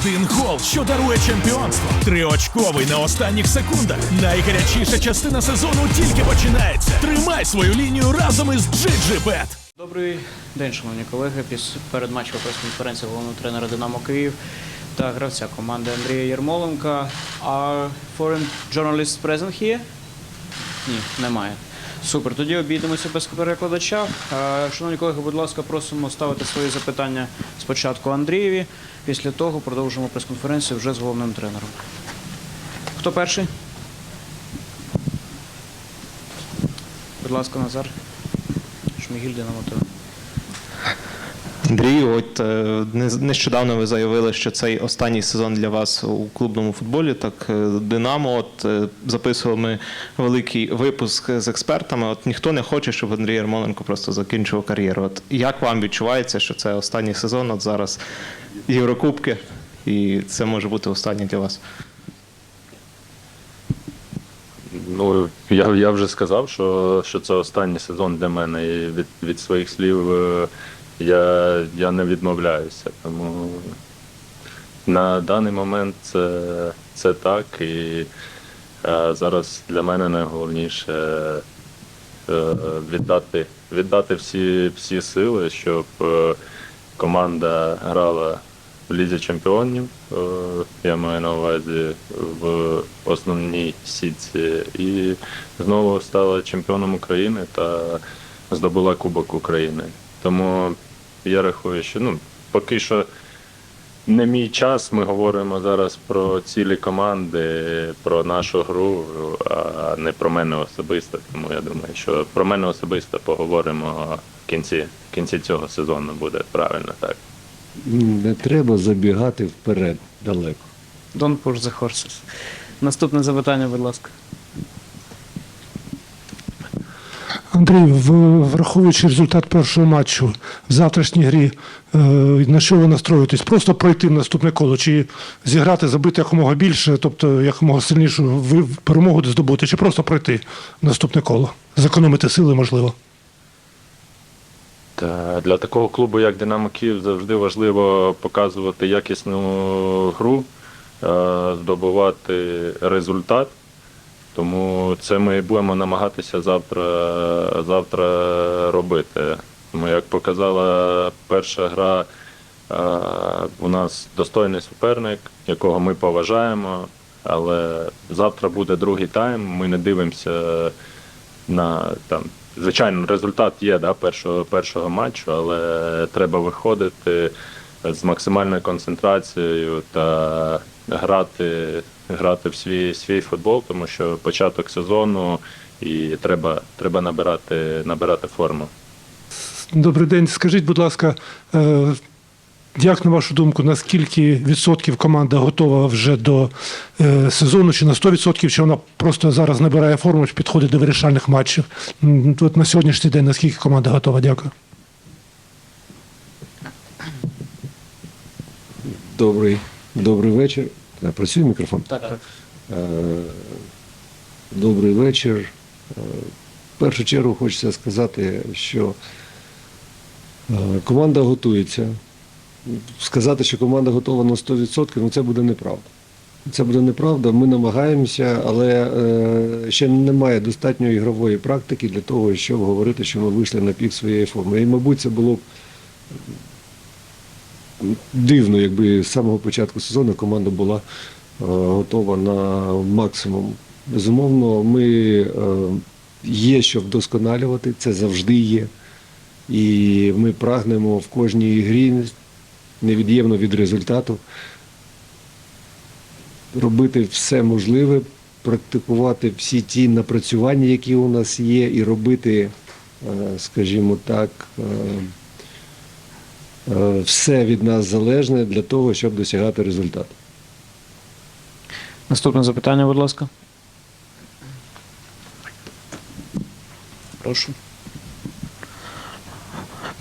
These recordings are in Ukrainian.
Один гол, що дарує чемпіонство. Триочковий на останніх секундах. Найгарячіша частина сезону тільки починається. Тримай свою лінію разом із GGBet. Добрий день, шановні колеги. Перед матчем прес-конференції головного тренера Динамо Київ та гравця команди Андрія Єрмоленка. Are foreign journalists present here? Ні, немає. Супер. Тоді обійдемося без перекладача. Е, Шановні колеги, будь ласка, просимо ставити свої запитання спочатку Андрієві. Після того продовжимо прес-конференцію вже з головним тренером. Хто перший? Будь ласка, Назар. Шмігіль Динамо ТВ. Андрій, от е, нещодавно ви заявили, що цей останній сезон для вас у клубному футболі. Так, е, Динамо, от е, записували великий випуск з експертами. От ніхто не хоче, щоб Андрій Ярмоленко просто закінчив кар'єру. От як вам відчувається, що це останній сезон? От зараз Єврокубки, і це може бути останній для вас? Ну, я, я вже сказав, що, що це останній сезон для мене. І від, від своїх слів я, я не відмовляюся. Тому на даний момент це, це так. І е, зараз для мене найголовніше е, віддати, віддати всі, всі сили, щоб е, команда грала в Лізі Чемпіонів. е, Я маю на увазі в основній сітці. І знову стала чемпіоном України та здобула Кубок України. Тому я рахую, що ну, поки що не мій час. Ми говоримо зараз про цілі команди, про нашу гру, а не про мене особисто. Тому я думаю, що про мене особисто поговоримо в кінці, в кінці цього сезону буде правильно так. Не треба забігати вперед далеко. Don't push the horses. Наступне запитання, будь ласка. Андрій, враховуючи результат першого матчу в завтрашній грі, е, на що ви настроюєтесь? Просто пройти наступне коло, чи зіграти, забити якомога більше, тобто якомога сильнішу перемогу здобути, чи просто пройти наступне коло? Зекономити сили, можливо. Та для такого клубу, як Динамо Київ, завжди важливо показувати якісну гру, е, здобувати результат. Тому це ми будемо намагатися завтра, завтра робити. Тому як показала перша гра, е, у нас достойний суперник, якого ми поважаємо. Але завтра буде другий тайм. Ми не дивимося на там. Звичайно, результат є да, першого, першого матчу, але треба виходити з максимальною концентрацією та грати, грати в свій, свій футбол, тому що початок сезону і треба, треба набирати, набирати форму. Добрий день. Скажіть, будь ласка, е, як на вашу думку, наскільки відсотків команда готова вже до е, сезону, чи на 100%, чи вона просто зараз набирає форму, чи підходить до вирішальних матчів? От на сьогоднішній день наскільки команда готова? Дякую. Добрий, добрий вечір. А, Працює мікрофон? Так, так. Е, Добрий вечір. Е, В першу чергу хочеться сказати, що е, команда готується. Сказати, що команда готова на 100%, ну це буде неправда. Це буде неправда. Ми намагаємося, але е, ще немає достатньої ігрової практики для того, щоб говорити, що ми вийшли на пік своєї форми. І, мабуть, це було б дивно, якби з самого початку сезону команда була е, готова на максимум. Безумовно, ми е, є що вдосконалювати, це завжди є. І ми прагнемо в кожній грі, невід'ємно від результату, робити все можливе, практикувати всі ті напрацювання, які у нас є, і робити, е, скажімо так, все від нас залежне для того, щоб досягати результату. Наступне запитання, будь ласка. Прошу.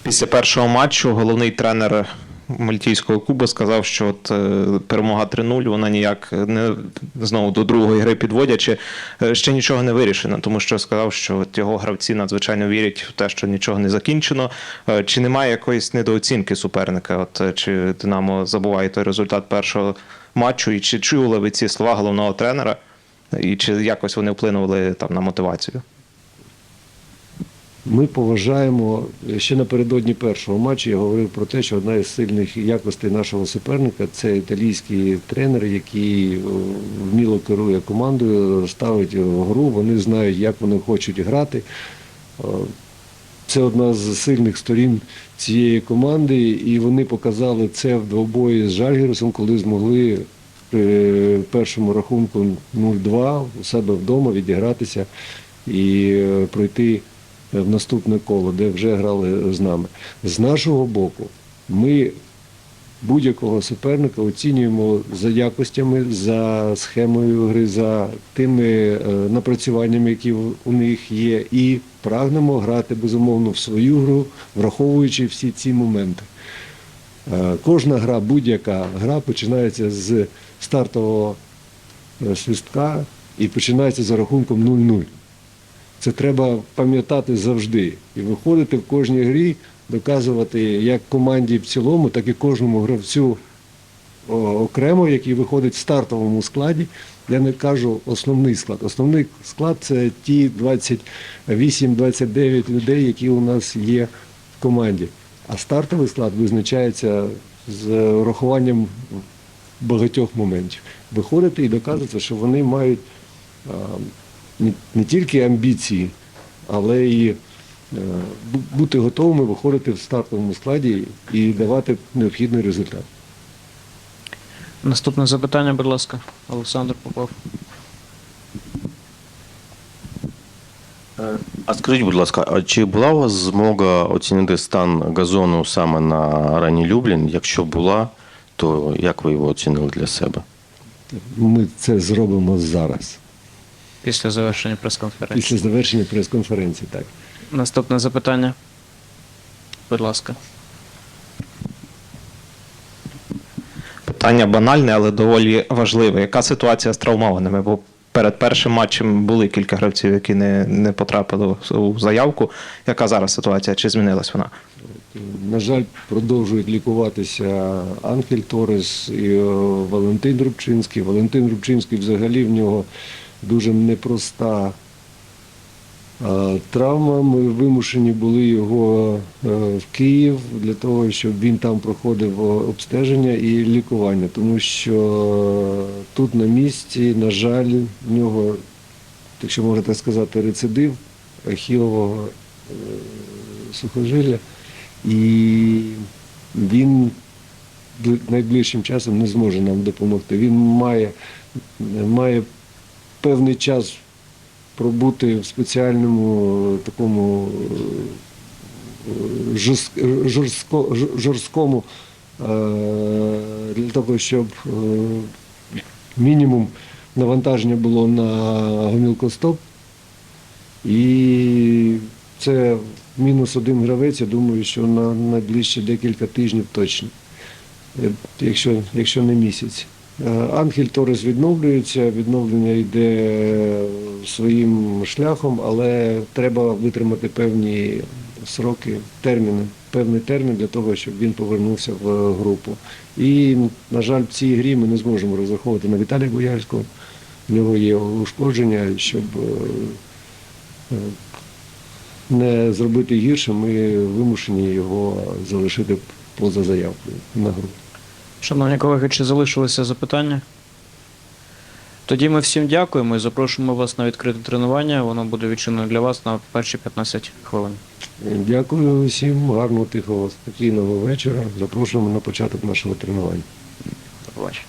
Після першого матчу головний тренер мальтійського клубу сказав, що от е, перемога 3-0, вона ніяк не знову до другої гри підводячи, е, ще нічого не вирішено, тому що сказав, що от його гравці надзвичайно вірять в те, що нічого не закінчено. Е, Чи немає якоїсь недооцінки суперника? От чи Динамо забуває той результат першого матчу, і чи чули ви ці слова головного тренера, і чи якось вони вплинули там на мотивацію? Ми поважаємо ще напередодні першого матчу. Я говорив про те, що одна із сильних якостей нашого суперника це італійський тренер, який е, вміло керує командою, ставить гру. Вони знають, як вони хочуть грати. Е, Це одна з сильних сторін цієї команди, і вони показали це в двобої з Жальгірусом, коли змогли при першому рахунку 0-2 у себе вдома відігратися і е, пройти в наступне коло, де вже грали з нами. З нашого боку, ми будь-якого суперника оцінюємо за якостями, за схемою гри, за тими е, напрацюваннями, які у них є, і прагнемо грати безумовно в свою гру, враховуючи всі ці моменти. Е, Кожна гра, будь-яка гра починається з стартового е, свистка і починається за рахунком 0-0. Це треба пам'ятати завжди і виходити в кожній грі, доказувати як команді в цілому, так і кожному гравцю окремо, який виходить в стартовому складі. Я не кажу основний склад. Основний склад це ті 28-29 людей, які у нас є в команді. А стартовий склад визначається з урахуванням багатьох моментів. Виходити і доказувати, що вони мають не, не тільки амбіції, але і е, бути готовими виходити в стартовому складі і давати необхідний результат. Наступне запитання, будь ласка, Олександр Попов. А скажіть, будь ласка, а чи була у вас змога оцінити стан газону саме на Арані Люблін? Якщо була, то як ви його оцінили для себе? Ми це зробимо зараз, Після завершення прес-конференції. після завершення прес-конференції. Так. Наступне запитання. Будь ласка. Питання банальне, але доволі важливе. Яка ситуація з травмованими? Бо перед першим матчем були кілька гравців, які не, не потрапили у заявку. Яка зараз ситуація? Чи змінилась вона? На жаль, продовжують лікуватися Анхель Торес і е, Валентин Рубчинський. Валентин Рубчинський взагалі в нього дуже непроста травма. Ми вимушені були його е, в Київ для того, щоб він там проходив обстеження і лікування, тому що тут на місці, на жаль, в нього, якщо можна так сказати, рецидив ахілового е, сухожилля. І він найближчим часом не зможе нам допомогти. Він має, має певний час пробути в спеціальному е, такому е, жорстко, жорсткому е, для того, щоб е, мінімум навантаження було на гомілкостоп. І це мінус один гравець, я думаю, що на найближчі декілька тижнів точно, Е, якщо, якщо не місяць. Е, Ангель Торес відновлюється, відновлення йде своїм шляхом, але треба витримати певні сроки, терміни, певний термін для того, щоб він повернувся в групу. І, на жаль, в цій грі ми не зможемо розраховувати на Віталія Боярського. В нього є ушкодження, щоб е, е, не зробити гірше, ми вимушені його залишити поза заявкою на гру. Шановні колеги, чи залишилися запитання? Тоді ми всім дякуємо і запрошуємо вас на відкрите тренування. Воно буде відчинено для вас на перші 15 хвилин. Дякую всім, гарного тихого, спокійного вечора. Запрошуємо на початок нашого тренування. До побачення.